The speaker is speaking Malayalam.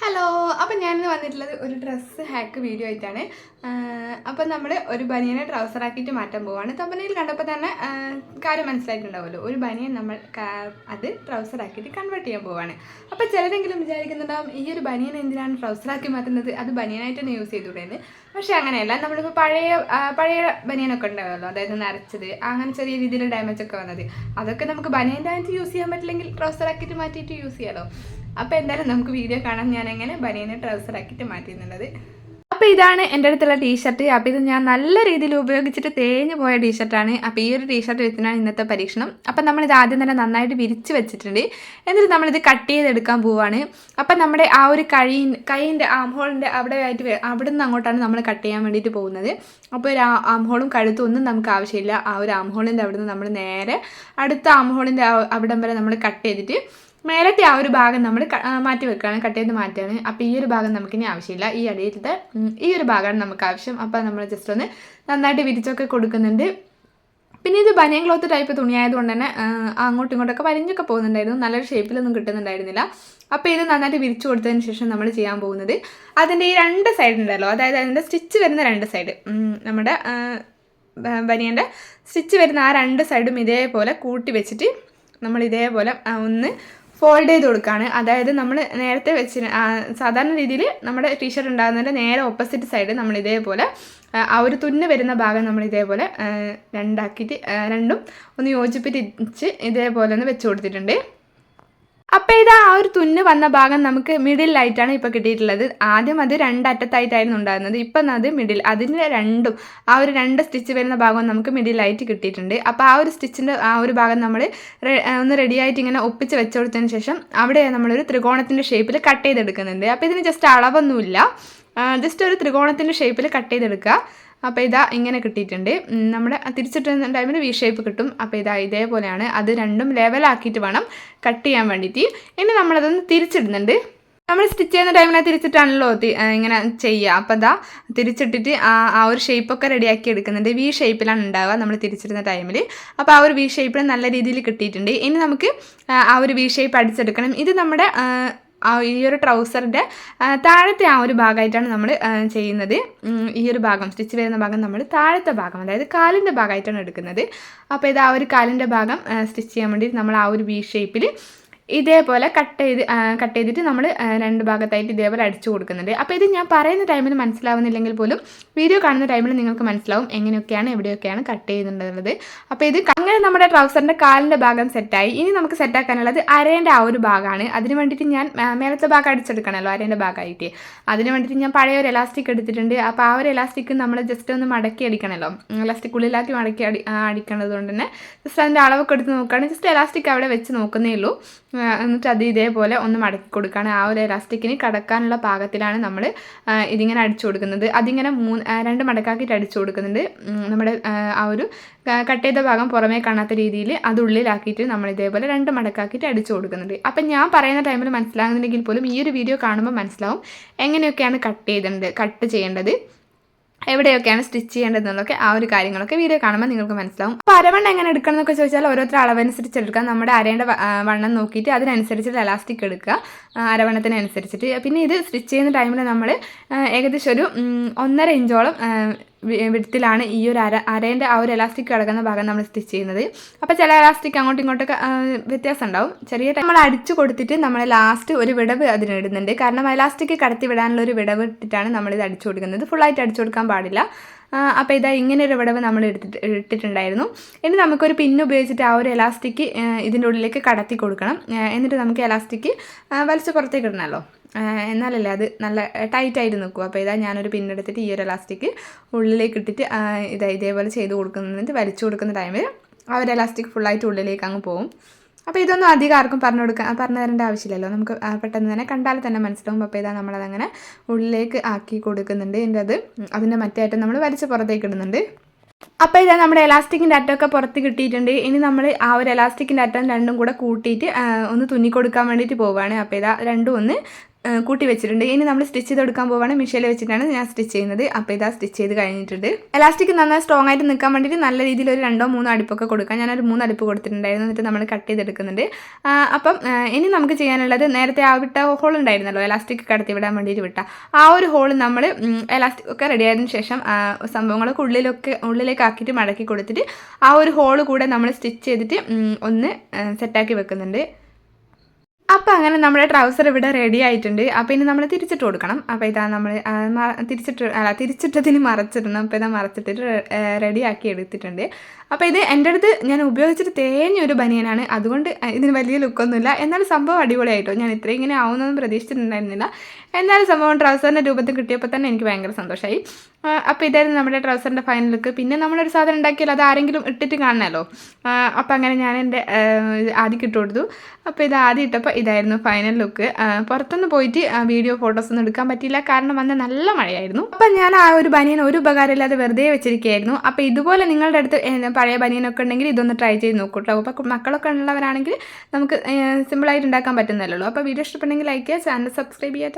ഹലോ അപ്പം ഞാനിന്ന് വന്നിട്ടുള്ളത് ഒരു ഡ്രസ്സ് ഹാക്ക് വീഡിയോ ആയിട്ടാണ്. അപ്പം നമ്മൾ ഒരു ബനിയനെ ട്രൗസർ ആക്കിയിട്ട് മാറ്റാൻ പോവാണ്. തമ്പനയിൽ കണ്ടപ്പോൾ തന്നെ കാര്യം മനസ്സിലായിട്ടുണ്ടാവുമല്ലോ. ഒരു ബനിയൻ നമ്മൾ അത് ട്രൗസർ ആക്കിയിട്ട് കൺവേർട്ട് ചെയ്യാൻ പോവാണ്. അപ്പം ചിലരെങ്കിലും വിചാരിക്കുന്നുണ്ടാവും ഈ ഒരു ബനിയൻ എന്തിനാണ് ട്രൗസർ ആക്കി മാറ്റുന്നത്? അത് ബനിയനായിട്ട് തന്നെ യൂസ് ചെയ്തുകൂടെയെന്ന് പക്ഷേ അങ്ങനെയല്ല. നമ്മളിപ്പോൾ പഴയ പഴയ ബനിയനൊക്കെ ഉണ്ടാവുമല്ലോ. അതായത് നരച്ചത് അങ്ങനെ ചെറിയ രീതിയിൽ ഡാമേജ് ഒക്കെ വന്നത്. അതൊക്കെ നമുക്ക് ബനിയന്റെ ആയിട്ട് യൂസ് ചെയ്യാൻ പറ്റില്ലെങ്കിൽ ട്രൗസർ ആക്കിയിട്ട് മാറ്റിയിട്ട് യൂസ് ചെയ്യാമല്ലോ അപ്പോൾ എന്തായാലും നമുക്ക് വീഡിയോ കാണാം. ഞാൻ എങ്ങനെ ബനിയനെ ട്രൗസർ മാറ്റിയിരുന്നുള്ളത് അപ്പോൾ ഇതാണ് എന്റെ അടുത്തുള്ള ടീഷർട്ട് അപ്പോൾ ഇത് ഞാൻ നല്ല രീതിയിൽ ഉപയോഗിച്ചിട്ട് തേഞ്ഞു പോയ ടീഷർട്ടാണ് അപ്പോൾ ഈ ഒരു ടീഷർട്ട് വെച്ചിട്ടാണ് ഇന്നത്തെ പരീക്ഷണം. അപ്പം നമ്മളിത് ആദ്യം തന്നെ നന്നായിട്ട് വിരിച്ച് വെച്ചിട്ടുണ്ട്. എന്നിട്ട് നമ്മളിത് കട്ട് ചെയ്തെടുക്കാൻ പോവാണ്. അപ്പോൾ നമ്മുടെ ആ ഒരു കഴി കൈന്റെ ആം ഹോളിന്റെ അവിടെ ആയിട്ട് അവിടെ നിന്ന് അങ്ങോട്ടാണ് നമ്മൾ കട്ട് ചെയ്യാൻ വേണ്ടിയിട്ട് പോകുന്നത്. അപ്പോൾ ഒരു ആം ഹോളും കഴുത്തും ഒന്നും നമുക്ക് ആവശ്യമില്ല. ആ ഒരു ആം ഹോളിന്റെ അവിടെ നിന്ന് നമ്മൾ നേരെ അടുത്ത ആം ഹോളിന്റെ അവിടം വരെ നമ്മൾ കട്ട് ചെയ്തിട്ട് മേലത്തെ ആ ഒരു ഭാഗം നമ്മൾ മാറ്റി വെക്കുകയാണ് കട്ട് ചെയ്ത് മാറ്റുകയാണ്. അപ്പോൾ ഈ ഒരു ഭാഗം നമുക്കിനി ആവശ്യമില്ല. ഈ അടിയിലത്തെ ഈ ഒരു ഭാഗമാണ് നമുക്ക് ആവശ്യം. അപ്പോൾ നമ്മൾ ജസ്റ്റ് ഒന്ന് നന്നായിട്ട് വിരിച്ചൊക്കെ കൊടുക്കുന്നുണ്ട്. പിന്നെ ഇത് ബനിയൻ ക്ലോത്ത് ടൈപ്പ് തുണിയായതുകൊണ്ട് തന്നെ അങ്ങോട്ടും ഇങ്ങോട്ടൊക്കെ വലിഞ്ഞൊക്കെ പോകുന്നുണ്ടായിരുന്നു. നല്ലൊരു ഷേപ്പിലൊന്നും കിട്ടുന്നുണ്ടായിരുന്നില്ല. അപ്പോൾ ഇത് നന്നായിട്ട് വിരിച്ചു കൊടുത്തതിന് ശേഷം നമ്മൾ ചെയ്യാൻ പോകുന്നത് അതിന്റെ ഈ രണ്ട് സൈഡ് ഉണ്ടല്ലോ. അതായത് അതിന്റെ സ്റ്റിച്ച് വരുന്ന രണ്ട് സൈഡ് നമ്മുടെ ബനിയന്റെ സ്റ്റിച്ച് വരുന്ന ആ രണ്ട് സൈഡും ഇതേപോലെ കൂട്ടി വെച്ചിട്ട് നമ്മൾ ഇതേപോലെ ഒന്ന് ഫോൾഡ് ചെയ്ത് കൊടുക്കുകയാണ് അതായത് നമ്മൾ നേരത്തെ വെച്ച് സാധാരണ രീതിയിൽ നമ്മുടെ ടീഷർട്ട് ഉണ്ടാകുന്നതിന്റെ നേരെ ഓപ്പോസിറ്റ് സൈഡ് നമ്മൾ ഇതേപോലെ ആ, ഒരു തുന്ന് വരുന്ന ഭാഗം നമ്മൾ ഇതേപോലെ രണ്ടാക്കിയിട്ട് രണ്ടും ഒന്ന് യോജിപ്പിച്ച് ഇതേപോലെ ഒന്ന് വെച്ച് കൊടുത്തിട്ടുണ്ട്. അപ്പോൾ ഇത് ആ ഒരു തുന്ന് വന്ന ഭാഗം നമുക്ക് മിഡിലായിട്ടാണ് ഇപ്പോൾ കിട്ടിയിട്ടുള്ളത്. ആദ്യം അത് രണ്ടറ്റത്തായിട്ടായിരുന്നു ഉണ്ടായിരുന്നത്. ഇപ്പം അത് മിഡിൽ അതിന്റെ രണ്ടും ആ ഒരു രണ്ട് സ്റ്റിച്ച് വരുന്ന ഭാഗം നമുക്ക് മിഡിലായിട്ട് കിട്ടിയിട്ടുണ്ട്. അപ്പോൾ ആ ഒരു സ്റ്റിച്ചിന്റെ ആ ഒരു ഭാഗം നമ്മൾ ഒന്ന് റെഡിയായിട്ട് ഇങ്ങനെ ഒപ്പിച്ച് വെച്ച് കൊടുത്തതിന് ശേഷം അവിടെ നമ്മളൊരു ത്രികോണത്തിന്റെ ഷേപ്പിൽ കട്ട് ചെയ്തെടുക്കുന്നുണ്ട്. അപ്പോൾ ഇതിന് ജസ്റ്റ് അളവൊന്നുമില്ല. ജസ്റ്റ് ഒരു ത്രികോണത്തിന്റെ ഷേപ്പിൽ കട്ട് ചെയ്തെടുക്കുക. അപ്പോൾ ഇതാ ഇങ്ങനെ കിട്ടിയിട്ടുണ്ട്. നമ്മുടെ തിരിച്ചിട്ടുന്ന ടൈമിൽ വി ഷേപ്പ് കിട്ടും. അപ്പോൾ ഇതാ ഇതേപോലെയാണ്. അത് രണ്ടും ലെവലാക്കിയിട്ട് വേണം കട്ട് ചെയ്യാൻ വേണ്ടിയിട്ട്. ഇനി നമ്മളതൊന്ന് തിരിച്ചിടുന്നുണ്ട്. നമ്മൾ സ്റ്റിച്ച് ചെയ്യുന്ന ടൈമിൽ തിരിച്ചിട്ടാണല്ലോ ഇങ്ങനെ ചെയ്യുക. അപ്പോൾ അതാ തിരിച്ചിട്ടിട്ട് ആ ഒരു ഷേപ്പൊക്കെ റെഡിയാക്കി എടുക്കുന്നുണ്ട്. വി ഷേപ്പിലാണ് ഉണ്ടാവുക നമ്മൾ തിരിച്ചിടുന്ന ടൈമിൽ അപ്പോൾ ആ ഒരു വി ഷേപ്പിൽ നല്ല രീതിയിൽ കിട്ടിയിട്ടുണ്ട്. ഇനി നമുക്ക് ആ ഒരു വി ഷേപ്പ് അടിച്ചെടുക്കണം. ഇത് നമ്മുടെ ആ, ഈ ഒരു ട്രൗസറിന്റെ താഴത്തെ ആ ഒരു ഭാഗമായിട്ടാണ് നമ്മൾ ചെയ്യുന്നത്. ഈ ഒരു ഭാഗം സ്റ്റിച്ച് വരുന്ന ഭാഗം നമ്മൾ താഴത്തെ ഭാഗം അതായത് കാലിന്റെ ഭാഗമായിട്ടാണ് എടുക്കുന്നത്. അപ്പോൾ ഇത് ആ ഒരു കാലിന്റെ ഭാഗം സ്റ്റിച്ച് ചെയ്യാൻ വേണ്ടി നമ്മൾ ആ ഒരു വി ഷേപ്പിൽ ഇതേപോലെ കട്ട് ചെയ്ത് കട്ട് ചെയ്തിട്ട് നമ്മൾ രണ്ട് ഭാഗത്തായിട്ട് ഇതേപോലെ അടിച്ചു കൊടുക്കുന്നുണ്ട്. അപ്പോൾ ഇത് ഞാൻ പറയുന്ന ടൈമിൽ മനസ്സിലാവുന്നില്ലെങ്കിൽ പോലും വീഡിയോ കാണുന്ന ടൈമിൽ നിങ്ങൾക്ക് മനസ്സിലാവും എങ്ങനെയൊക്കെയാണ് എവിടെയൊക്കെയാണ് കട്ട് ചെയ്യുന്നുണ്ടെന്നുള്ളത് അപ്പോൾ ഇത് അങ്ങനെ നമ്മുടെ ട്രൗസറിന്റെ കാലിന്റെ ഭാഗം സെറ്റായി. ഇനി നമുക്ക് സെറ്റാക്കാനുള്ളത് അരേന്റെ ആ ഒരു ഭാഗമാണ് അതിന് വേണ്ടിയിട്ട് ഞാൻ മേലത്തെ ഭാഗം അടിച്ചെടുക്കണമല്ലോ അരേന്റെ ഭാഗമായിട്ട്. അതിന് വേണ്ടിയിട്ട് ഞാൻ പഴയ ഒരു എലാസ്റ്റിക് എടുത്തിട്ടുണ്ട്. അപ്പോൾ ആ ഒരു എലാസ്റ്റിക് നമ്മൾ ജസ്റ്റ് ഒന്ന് മടക്കി അടിക്കണമല്ലോ എലാസ്റ്റിക് ഉള്ളിലാക്കി മടക്കി അടി അടിക്കണത് കൊണ്ട് തന്നെ ജസ്റ്റ് അതിന്റെ അളവൊക്കെ എടുത്ത് നോക്കുകയാണെങ്കിൽ ജസ്റ്റ് എലാസ്റ്റിക് അവിടെ വെച്ച് നോക്കുന്നേ ഉള്ളൂ. എന്നിട്ട് അത് ഇതേപോലെ ഒന്ന് മടക്കി കൊടുക്കുകയാണ്. ആ ഒരു എലാസ്റ്റിക്കിന് കടക്കാനുള്ള ഭാഗത്തിലാണ് നമ്മൾ ഇതിങ്ങനെ അടിച്ചു കൊടുക്കുന്നത്. അതിങ്ങനെ മൂന്ന് രണ്ട് മടക്കാക്കിയിട്ട് അടിച്ചു കൊടുക്കുന്നുണ്ട്. നമ്മുടെ ആ, ഒരു കട്ട് ചെയ്ത ഭാഗം പുറമേ കാണാത്ത രീതിയിൽ അത് ഉള്ളിലാക്കിയിട്ട് നമ്മൾ ഇതേപോലെ രണ്ട് മടക്കാക്കിയിട്ട് അടിച്ചു കൊടുക്കുന്നുണ്ട്. അപ്പം ഞാൻ പറയുന്ന ടൈമിൽ മനസ്സിലാകുന്നുണ്ടെങ്കിൽ പോലും ഈ ഒരു വീഡിയോ കാണുമ്പോൾ മനസ്സിലാവും എങ്ങനെയൊക്കെയാണ് കട്ട് ചെയ്തിട്ടുണ്ട് കട്ട് ചെയ്യേണ്ടത് എവിടെയൊക്കെയാണ് സ്റ്റിച്ച് ചെയ്യേണ്ടതെന്നൊക്കെ ആ ഒരു കാര്യങ്ങളൊക്കെ വീഡിയോ കാണുമ്പോൾ നിങ്ങൾക്ക് മനസ്സിലാവും. അപ്പോൾ അരവണ്ണം എങ്ങനെ എടുക്കണം എന്നൊക്കെ ചോദിച്ചാൽ ഓരോരുത്തർ അളവനുസരിച്ച് എടുക്കുക നമ്മുടെ അരേണ്ട വണ്ണം നോക്കിയിട്ട് അതിനനുസരിച്ച് എലാസ്റ്റിക് എടുക്കുക അരവണ്ണത്തിനനുസരിച്ചിട്ട്. പിന്നെ ഇത് സ്റ്റിച്ച് ചെയ്യുന്ന ടൈമിൽ നമ്മൾ ഏകദേശം ഒരു ഒന്നര ഇഞ്ചോളം വിടത്തിലാണ് ഈ ഒരു അര അരേന്റെ ആ ഒരു എലാസ്റ്റിക് കിടക്കുന്ന ഭാഗം നമ്മൾ സ്റ്റിച്ച് ചെയ്യുന്നത്. അപ്പോൾ ചില എലാസ്റ്റിക് അങ്ങോട്ടും ഇങ്ങോട്ടൊക്കെ വ്യത്യാസം ഉണ്ടാവും ചെറിയ നമ്മൾ അടിച്ചു കൊടുത്തിട്ട് നമ്മൾ ലാസ്റ്റ് ഒരു വിടവ് അതിനിടുന്നുണ്ട്. കാരണം എലാസ്റ്റിക് കടത്തി വിടാനുള്ള ഒരു വിടവ് ഇട്ടിട്ടാണ് നമ്മളിത് അടിച്ചു കൊടുക്കുന്നത്. ഫുള്ളായിട്ട് അടിച്ചു കൊടുക്കാൻ പാടില്ല. അപ്പോൾ ഇതാ ഇങ്ങനെ ഒരു വിടവ് നമ്മൾ എടുത്തിട്ട് ഇട്ടിട്ടുണ്ടായിരുന്നു ഇനി നമുക്കൊരു പിന്ന് ഉപയോഗിച്ചിട്ട് ആ ഒരു എലാസ്റ്റിക് ഇതിന്റെ ഉള്ളിലേക്ക് കടത്തി കൊടുക്കണം. എന്നിട്ട് നമുക്ക് എലാസ്റ്റിക് വലിച്ച് പുറത്തേക്ക് ഇടണമല്ലോ. എന്നാലല്ലേ അത് നല്ല ടൈറ്റായിട്ട് നിൽക്കും. അപ്പോൾ ഇതാ ഞാനൊരു പിന്നെടുത്തിട്ട് ഈ ഒരു ഇലാസ്റ്റിക് ഉള്ളിലേക്ക് ഇട്ടിട്ട് ഇതാ ഇതേപോലെ ചെയ്ത് കൊടുക്കുന്നിട്ട് വലിച്ചു കൊടുക്കുന്ന ടൈമിൽ ആ ഒരു ഇലാസ്റ്റിക് ഫുള്ളായിട്ട് ഉള്ളിലേക്ക് അങ്ങ് പോകും അപ്പോൾ ഇതൊന്നും അധികം ആർക്കും പറഞ്ഞു കൊടുക്കാൻ പറഞ്ഞു തരേണ്ട ആവശ്യമില്ലല്ലോ. നമുക്ക് പെട്ടെന്ന് തന്നെ കണ്ടാൽ തന്നെ മനസ്സിലാവും. അപ്പോൾ ഇതാ നമ്മളതങ്ങനെ ഉള്ളിലേക്ക് ആക്കി കൊടുക്കുന്നുണ്ട്. എന്റെ അത് അതിന്റെ മറ്റേ അറ്റം നമ്മൾ വലിച്ച് പുറത്തേക്ക് ഇടുന്നുണ്ട്. അപ്പോൾ ഇതാ നമ്മുടെ എലാസ്റ്റിക്കിന്റെ അറ്റമൊക്കെ പുറത്ത് കിട്ടിയിട്ടുണ്ട്. ഇനി നമ്മൾ ആ ഒരു എലാസ്റ്റിക്കിന്റെ അറ്റം രണ്ടും കൂടെ കൂട്ടിയിട്ട് ഒന്ന് തുന്നി കൊടുക്കാൻ വേണ്ടിയിട്ട് പോവുകയാണ് അപ്പോൾ ഇതാ രണ്ടും ഒന്ന് കൂട്ടി വെച്ചിട്ടുണ്ട്. ഇനി നമ്മൾ സ്റ്റിച്ച് ചെയ്ത് കൊടുക്കാൻ പോവാണ്. മിഷീനിൽ വെച്ചിട്ടാണ് ഞാൻ സ്റ്റിച്ച് ചെയ്യുന്നത്. അപ്പോൾ ഇതാ സ്റ്റിച്ച് ചെയ്ത് കഴിഞ്ഞിട്ടുണ്ട്. എലാസ്റ്റിക് നന്നായി സ്ട്രോങ് ആയിട്ട് നിൽക്കാൻ വേണ്ടിയിട്ട് നല്ല രീതിയിൽ ഒരു രണ്ടോ മൂന്നോ അടുപ്പൊക്കെ കൊടുക്കാം. ഞാനൊരു മൂന്ന് അടുപ്പ് കൊടുത്തിട്ടുണ്ടായിരുന്നു. എന്നിട്ട് നമ്മൾ കട്ട് ചെയ്തെടുക്കുന്നുണ്ട്. അപ്പം ഇനി നമുക്ക് ചെയ്യാനുള്ളത് നേരത്തെ ആ വിട്ട ഹോൾ ഉണ്ടായിരുന്നല്ലോ. എലാസ്റ്റിക് കടത്തി വിടാൻ വേണ്ടിയിട്ട് വിട്ട. ആ ഒരു ഹോൾ നമ്മൾ എലാസ്റ്റിക് ഒക്കെ റെഡി ആയതിനു ശേഷം സംഭവങ്ങളൊക്കെ ഉള്ളിലൊക്കെ ഉള്ളിലേക്ക് ആക്കിയിട്ട് മടക്കി കൊടുത്തിട്ട് ആ ഒരു ഹോൾ കൂടെ നമ്മൾ സ്റ്റിച്ച് ചെയ്തിട്ട് ഒന്ന് സെറ്റാക്കി വെക്കുന്നുണ്ട്. അപ്പോൾ അങ്ങനെ നമ്മുടെ ട്രൗസർ ഇവിടെ റെഡി ആയിട്ടുണ്ട്. അപ്പോൾ ഇനി നമ്മൾ തിരിച്ചിട്ട് കൊടുക്കണം. അപ്പോൾ ഇതാ നമ്മൾ തിരിച്ചിട്ട് അല്ല തിരിച്ചിട്ടതിന് മറച്ചിടണം. അപ്പോൾ ഇതാ മറച്ചിട്ടിട്ട് റെഡി ആക്കി എടുത്തിട്ടുണ്ട്. അപ്പോൾ ഇത് എന്റെ അടുത്ത് ഞാൻ ഉപയോഗിച്ചിട്ട് തേഞ്ഞ ഒരു ബനിയനാണ്. അതുകൊണ്ട് ഇതിന് വലിയ ലുക്കൊന്നുമില്ല എന്നാലും സംഭവം അടിപൊളിയായിട്ടോ. ഞാൻ ഇത്രയും ഇങ്ങനെ ആവുന്നതെന്ന് പ്രതീക്ഷിച്ചിട്ടുണ്ടായിരുന്നില്ല. എന്നാലും സംഭവം ട്രൗസറിന്റെ രൂപത്തിൽ കിട്ടിയപ്പോൾ തന്നെ എനിക്ക് ഭയങ്കര സന്തോഷമായി അപ്പോൾ ഇതായിരുന്നു നമ്മുടെ ട്രൗസറിന്റെ ഫൈനൽ ലുക്ക് പിന്നെ നമ്മളൊരു സാധനം ഉണ്ടാക്കിയാൽ അത് ആരെങ്കിലും ഇട്ടിട്ട് കാണണമല്ലോ അപ്പോൾ അങ്ങനെ ഞാൻ എന്റെ ആദ്യം ഇട്ട് കൊടുത്തു. അപ്പോൾ ഇത് ആദ്യം ഇട്ടപ്പോൾ ഇതായിരുന്നു ഫൈനൽ ലുക്ക് പുറത്തുനിന്ന് പോയിട്ട് വീഡിയോ ഫോട്ടോസ് ഒന്നും എടുക്കാൻ പറ്റിയില്ല. കാരണം വന്ന് നല്ല മഴയായിരുന്നു. അപ്പം ഞാൻ ആ ഒരു ബനിയൻ ഒരു ഉപകാരമില്ലാതെ വെറുതെ വെച്ചിരിക്കുകയായിരുന്നു. അപ്പോൾ ഇതുപോലെ നിങ്ങളുടെ അടുത്ത് പഴയ ബനിയനൊക്കെ ഉണ്ടെങ്കിൽ ഇതൊന്ന് ട്രൈ ചെയ്ത് നോക്കൂ കേട്ടോ അപ്പോൾ മക്കളൊക്കെ ഉള്ളവരാണെങ്കിൽ നമുക്ക് സിമ്പിളായിട്ട് ഉണ്ടാക്കാൻ പറ്റുന്നല്ലോ അപ്പോൾ വീഡിയോ ഇഷ്ടപ്പെട്ടെങ്കിൽ ലൈക്ക് ചെയ്യുക ചാനൽ സബ്സ്ക്രൈബ് ചെയ്യുക